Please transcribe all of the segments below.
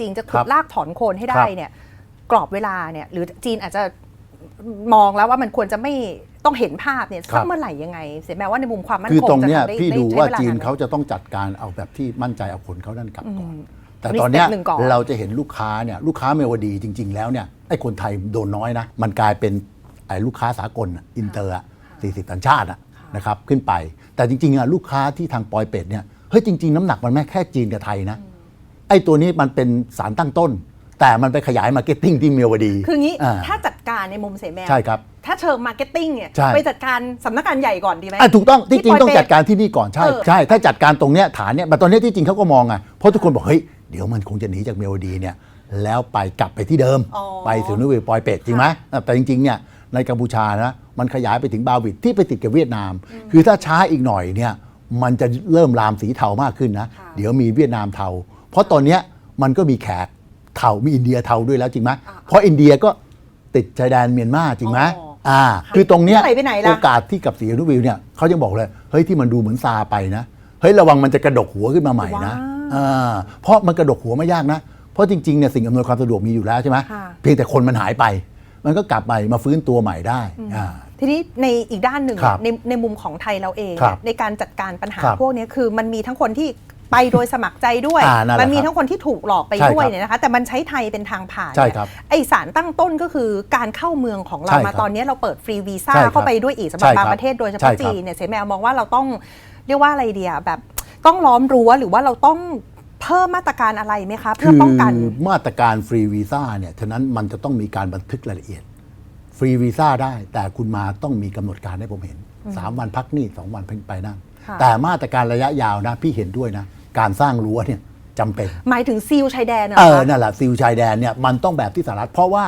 ริงๆจะคขุรัดบลากถอนโคนให้คได้รับเนี่ย กรอบเวลาเนี่ย หรือจีนอาจจะมองแล้วว่ามันควรจะไม่ต้องเห็นภาพเนี่ยสักเมื่อไหร่ยังไง เสียแม้ว่าในมุมความมั่นคือคงตรงเนี้ยจะทำได้พี่ได้ดูใช้ว่าเวลจีนไหมเขาจะต้องจัดการเอาแบบที่มั่นใจเอาคนเขานั่นกลับก่อน แต่มีตอนเนี้ยสเต็ปหนึ่งก่อนเราจะเห็นลูกค้าเนี่ยลูกค้าเมวดีจริง ๆ แล้วเนี่ยไอ้คนไทยโดนน้อยนะ มันกลายเป็นไอ้ลูกค้าสากลอะอินเตอร์สี่สิบต่างชาติอะนะครับขึ้นไป แต่จริงๆอะลูกค้าที่ทางปอยเป็ดเนี่ยเฮ้ยจริง ๆ น้ำหนักมันไม่แค่จีนกับไทยนะไอ้ตัวนี้มันเป็นสารตั้งต้น แต่มันไปขยายมาร์เก็ตติ้งที่เมวดี คืองี้าถ้าจัดการในมุมเสียแมวใช่ครับ ถ้าเชิงมาร์เก็ตติ้งเนี่ยใช่ ไปจัดการสำนักงานใหญ่ก่อนดีไหม อะถูกต้องที่จริงปยต้องเปจัดการที่นี่ก่อนใช่เออ ใช่ถ้าจัดการตรงเนี้ยฐานเนี้ยแต่ตอนเนี้ยที่จริงเขาก็มองอะเพราะทุกคนบอกเฮ้ยเดี๋ยวมันคงจะหนีจากเมโลดีเนี่ยแล้วไปกลับไปที่เดิม อ๋อ ไปสู่นิเวศปอยเป็ดจริงไหมอะแต่จริงๆเนี่ยในกัมพูชานะมันขยายไปถึงบาวิดที่ไปติดกับเวียดนาม คือถ้าช้าอีกหน่อยเนี่ยมันจะเริ่มลามสีเทามากขึ้นนะค่ะเดี๋ยวมีเวียดนามเทา เพราะตอนเนี้ยมันก็มีแขกเทามีอินเดียเทาด้วยแล้วจริงไหมเพราะอินเดียก็ติดชายแดนเมียนมาจริงไหมอ๋ออ่าค่ะคือตรงเนี้ยไหนไปไหนล่ะโอกาสที่กับสีอนุวิวเนี่ยเขาจะบอกเลยเฮ้ยที่มันดูเหมือนซาไปนะเฮ้ยระวังมันจะกระดกหัวขึ้นมาใหม่นะว้าวอ่าเพราะมันกระดกหัวไม่ยากนะ เพราะจริงๆเนี่ยสิ่งอำนวยความสะดวกมีอยู่แล้วใช่ไหมค่ะเพียงแต่คนมันหายไป มันก็กลับไปมาฟื้นตัวใหม่ได้อ่าทีนี้ในอีกด้านหนึ่งครับในในมุมของไทยเราเองครับในการจัดการปัญหาครับพวกนี้คือมันมีทั้งคนที่ ไปโดยสมัครใจด้วย อ่านั่นแหละมันมีครับทั้งคนที่ถูกหลอกไปใช่ด้วยครับเนี่ยนะคะ แต่มันใช้ไทยเป็นทางผ่านใช่เนี่ยครับไอสารตั้งต้นก็คือการเข้าเมืองของเราใช่มาครับตอนนี้เราเปิดฟรีวีซ่าใช่ครับเข้าไปด้วยอีกสำหรัใช่บครับบางประเทศโดยเฉใช่พาะครับจีนเนี่ยเสยแมวมองว่าเราต้องเรียกว่าอะไรเดียแบบต้องล้อมรั้วหรือว่าเราต้องเพิ่มมาตรการอะไรไหมคะ เพื่อป้องกัน คือมาตรการฟรีวีซ่าเนี่ย ฉะนั้นมันจะต้องมีการบันทึกรายละเอียด ฟรีวีซ่าได้ แต่คุณมาต้องมีกำหนดการให้ผมเห็น 3 วันพักนี่ 2 วันเพิ่งไปนั่งค่ะแต่มาตรการระยะยาวนะ พี่เห็นด้วยนะ การสร้างรั้วเนี่ยจำเป็น หมายถึงซีลชายแดนเหรเอออคะนั่นแหละซิลชายแดนเนี่ยมันต้องแบบที่สหรัฐเพราะว่า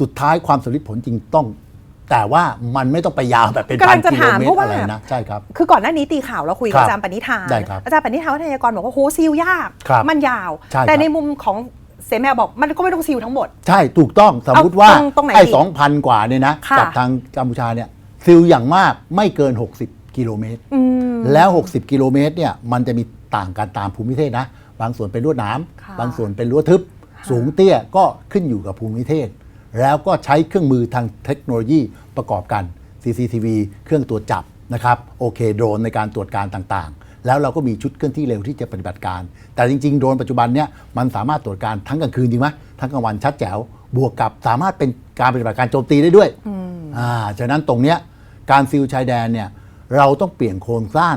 สุดท้ายความสำเร็จผลจริงต้อง แต่ว่ามันไม่ต้องไปยาวแบบเป็นกำพัลันงจะกิโลถามเมเพตราะรว่า อะไรนะ ใช่ครับ คือก่อนหน้านี้ตีข่าวเราคุยกับครับอาจารย์ปณิธาน ได้ครับอาจารย์ปณิธานวัฒนากรบอกว่าโหซีลยาก ครับมันยาว ใช่ครับแต่ในมุมของเสแมวบอกมันก็ไม่ต้องซีลทั้งหมด ใช่ถูกต้องสมมติว่าเอาตรงตรงไหนไอ้ดีสองพันกว่าเนี่ยนะ ค่ะกับทางกัมพูชาเนี่ยซิลอย่างมากไม่เกิน 60 กิโลเมตร อืม แล้ว 60 กิโลเมตรเนี่ยมันจะมี ต่างกันตามภูมิประเทศนะ บางส่วนเป็นลวดหน้ค่ะำบางส่วนเป็นรั้วทึบ สูงเตี้ยก็ขึ้นอยู่กับภูมิประเทศ แล้วก็ใช้เครื่องมือทางเทคโนโลยีประกอบกัน CCTV เครื่องตรวจจับนะครับโอเคโดรนในการตรวจการต่างๆ แล้วเราก็มีชุดเคลื่อนที่เร็วที่จะปฏิบัติการ แต่จริง ๆ โดรนปัจจุบันเนี่ยมันสามารถตรวจการทั้งกลางคืนจริงไหมทั้งกลางวันชัดแจ๋วบวกกับสามารถเป็นการปฏิบัติการโจมตีได้ด้วยอ่าฉะนั้นตรงเนี้ยการซิลชายแดนเนี่ยเราต้องเปลี่ยนโครงสร้าง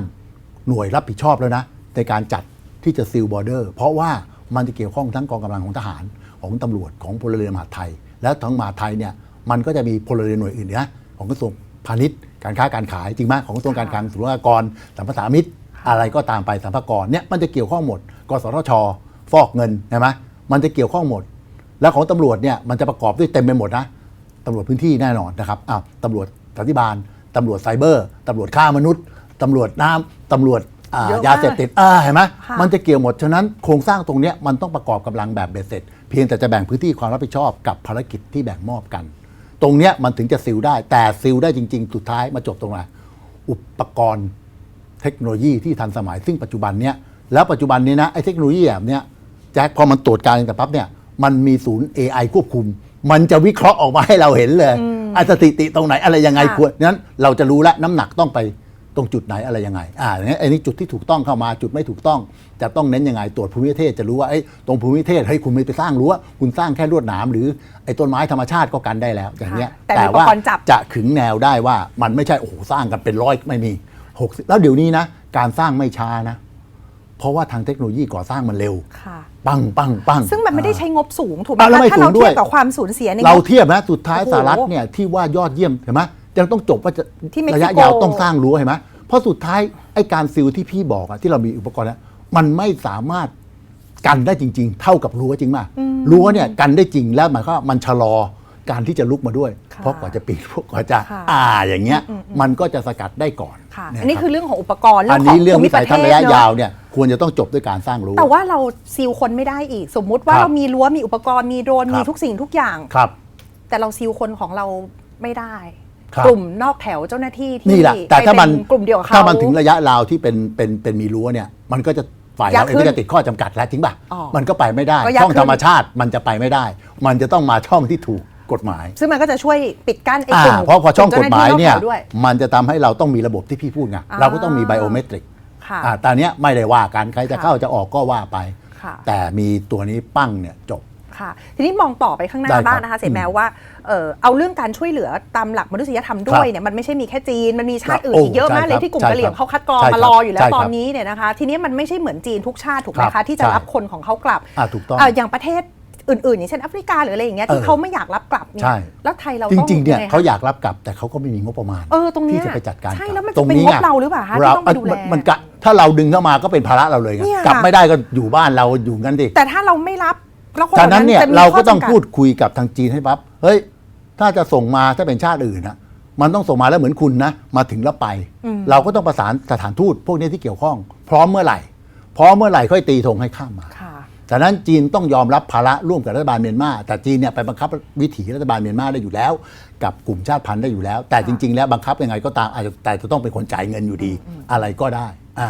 หน่วยรับผิดชอบแล้วนะ ในการจัดที่จะซิลบอร์เดอร์ เพราะว่ามันจะเกี่ยวข้องทั้งกองกำลังของทหารของตำรวจของพลเรือนมหาดไทย และทั้งมหาดไทยเนี่ยมันก็จะมีพลเรือนหน่วยอื่นนะของกระทรวงพาณิชย์การค้าการขายจริงไหมของกระทรวงการคลังศุลกากรสัมปทานมิตร อะไรก็ตามไปสัมภากรเนี่ยมันจะเกี่ยวข้องหมดกสทช ฟอกเงินใช่ไหมมันจะเกี่ยวข้องหมด แล้วของตำรวจเนี่ยมันจะประกอบด้วยเต็มไปหมดนะตำรวจพื้นที่แน่นอนนะครับอ้าวตำรวจสันติบาลตำรวจไซเบอร์ตำรวจฆ่ามนุษย์ตำรวจน้ำตำรวจ อ่าเยอะมากยาเสพติดอ่าเห็นไหมค่ะ มันจะเกี่ยวหมด ฉะนั้นโครงสร้างตรงเนี้ยมันต้องประกอบกำลังแบบเบ็ดเสร็จ เพียงแต่จะแบ่งพื้นที่ความรับผิดชอบกับภารกิจที่แบ่งมอบกัน ตรงเนี้ยมันถึงจะซิลได้ แต่ซิลได้จริง ๆ สุดท้ายมาจบตรงไหนอุปกรณ์เทคโนโลยีที่ทันสมัย ซึ่งปัจจุบันเนี้ยแล้วปัจจุบันนี้นะไอ้เทคโนโลยีแบบเนี้ยแจ็คพอมันตรวจการแต่ปั๊บเนี่ยมันมีศูนย์ AI ควบคุม มันจะวิเคราะห์ออกมาให้เราเห็นเลยไอ้สถิติตรงไหนอะไรยังไงค่ะ ควรนั้นเราจะรู้แล้วน้ำหนักต้องไป ตรงจุดไหนอะไรยังไงอ่าอย่างนี้ไอ้นี่จุดที่ถูกต้องเข้ามาจุดไม่ถูกต้อง จะต้องเน้นยังไงตรวจภูมิประเทศจะรู้ว่าไอ้ตรงภูมิประเทศเฮ้ยคุณไม่ไปสร้างรั้วคุณสร้างแค่ลวดหนามหรือไอ้ต้นไม้ธรรมชาติก็กันได้แล้วอย่างเงี้ยค่ะแต่มีว่าอุปกรณ์จับจะขึงแนวได้ว่ามันไม่ใช่โอ้โหสร้างกันเป็นร้อยไม่มี60แล้วเดี๋ยวนี้นะ การสร้างไม่ช้านะเพราะว่าทางเทคโนโลยีก่อสร้างมันเร็วค่ะปังปังปังซึ่งมันไม่ได้ใช้งบสูงถูกไหมอ่าแล้วคะไม่ถ้าสูเรางด้เทีวยยบกับความสูญเสียในเรางบเทียบนะ สุดท้ายโอ้โหสหรัฐเนี่ยที่ว่ายอดเยี่ยมเห็นไหม ยังต้องจบว่าจะที่เม็กซิโก ระยะยาวต้องสร้างรั้วเห็นไหมเพราะสุดท้ายไอ้การซิลที่พี่บอกอะที่เรามีอุปกรณ์แล้วมันไม่สามารถกันได้จริง ๆ เท่ากับรั้วจริงป่ะรั้วเนี่ยกันได้จริงแล้วมันก็มันชะลอการที่จะลุกมาด้วย ค่ะเพราะกว่าจะปีนพวกกว่าจะค่ะ อ่าอย่างเงี้ยมันก็จะสกัดได้ก่อนค่ะเยอันนี้รับคือเรื่องของอุปกรณ์อันนี้เรื่องภูวิสัยทัศน์ระยะปเทศเนยาวเนี่ยควรจะต้องจบด้วยการสร้างรั้ว แต่ว่าเราซีลคนไม่ได้อีก สมมุติว่าครับเรามีรั้วมีอุปกรณ์มีโดรนครับมีทุกสิ่งทุกอย่าง ครับ แต่เราซีลคนของเราไม่ได้ครับ กลุ่มนอกแถวเจ้าหน้าที่ที่นี่แหละแต่ถ้ามันไปเป็กลุ่มเดียวกับเขาถ้ามันถึงระยะราวที่เป็นเป็นเป็นมีรั้วเนี่ย มันก็จะฝ่ายยากเราเองขึ้นก็จะติดข้อจำกัดแล้วจริงป่ะอ๋อมันก็ไปไม่ได้ก็ยากช่องขึ้นธรรมชาติมันจะไปไม่ได้ มันจะต้องมาช่องที่ถูกกฎหมาย ซึ่งมันก็จะช่วยปิดกั้นไอ้อ่ากลุ่มเพราะพอช่องกฎหมายเนี่ยจ้หที่ข้ด้วยมันจะทำให้เราต้องมีระบบที่พี่พูดไงอ่าเราก็ต้องมีไบโอเมตริกค่ะอ่าแต่อันเนี้ยไม่ได้ว่ากันใครจะค่ะเข้าจะออกก็ว่าไปค่ะแต่มีตัวนี้ปั้งเนี่ยจบ ค่ะ ทีนี้มองต่อไปข้างหน้าได้ครับบ้างนะคะ เสร็จแม้ว่าเอ่อเอาเรื่องการช่วยเหลือตามหลักมนุษยธรรมด้วครับยเนี่ยมันไม่ใช่มีแค่จีนมันมีชาติอื่นโอ้อีกเยอะมากเลยใช่ครับที่กลุ่มใช่กะเหรี่ยงครับเขาคัดกรองใช่ครับมารออยู่แล้วใช่ครับตอนนี้เนี่ยนะคะ ทีนี้มันไม่ใช่เหมือนจีนทุกชาติถูกไหมครัคะบที่จะใช่รับคนของเขากลับอ่าถูกต้องเอย่างประเทศอื่นๆ อย่างเช่นแอฟริกาหรืออะไรอย่างเงี้ยที่เออเขาไม่อยากรับกลับเนี่ใช่ยแล้วไทยเราจต้องริง ๆ เนี่ยไคะเขาอยากรับกลับแต่เขาก็ไม่มีงบประมาณ เออตรงเนี้ยที่จะไปจัดการใช่กับแล้วมันตจะรงเป็นนี้งบไงเราหรือเปล่าคะที่ต้องไปดูแล มันมันกะถ้าเราดึงเข้ามาก็เป็นภาระเราเลยไงเนี่ย กลับไม่ได้ก็อยู่บ้านเราอยู่งั้นดิ แต่ถ้าเราไม่รับ แล้วคนฉะนั้นเนี่ยจะมีเราก็ข้ต้องจำกัพูดคุยกับทางจีนให้ปั๊บเฮ้ย ถ้าจะส่งมาถ้าเป็นชาติอื่นนะมันต้องส่งมาแล้วเหมือนคุณนะมาถึงแล้วไป เราก็ต้องประสานสถานทูตพวกนี้ที่เกี่ยวข้อง พร้อมเมื่อไหร่พร้อมเมื่อไหร่ค่อยตีธงให้ข้ามมา ค่ะ ฉะนั้นจีนต้องยอมรับภาระร่วมกับรัฐบาลเมียนมาแต่จีนเนี่ยไปบังคับวิถีรัฐบาลเมียนมาได้อยู่แล้ว กับกลุ่มชาติพันธุ์ได้อยู่แล้ว แต่จริง ๆ แล้วบังคับยังไงก็ตามอาจจะแต่จะต้องเป็นคนจ่ายเงินอยู่ดี อะไรก็ได้อ่า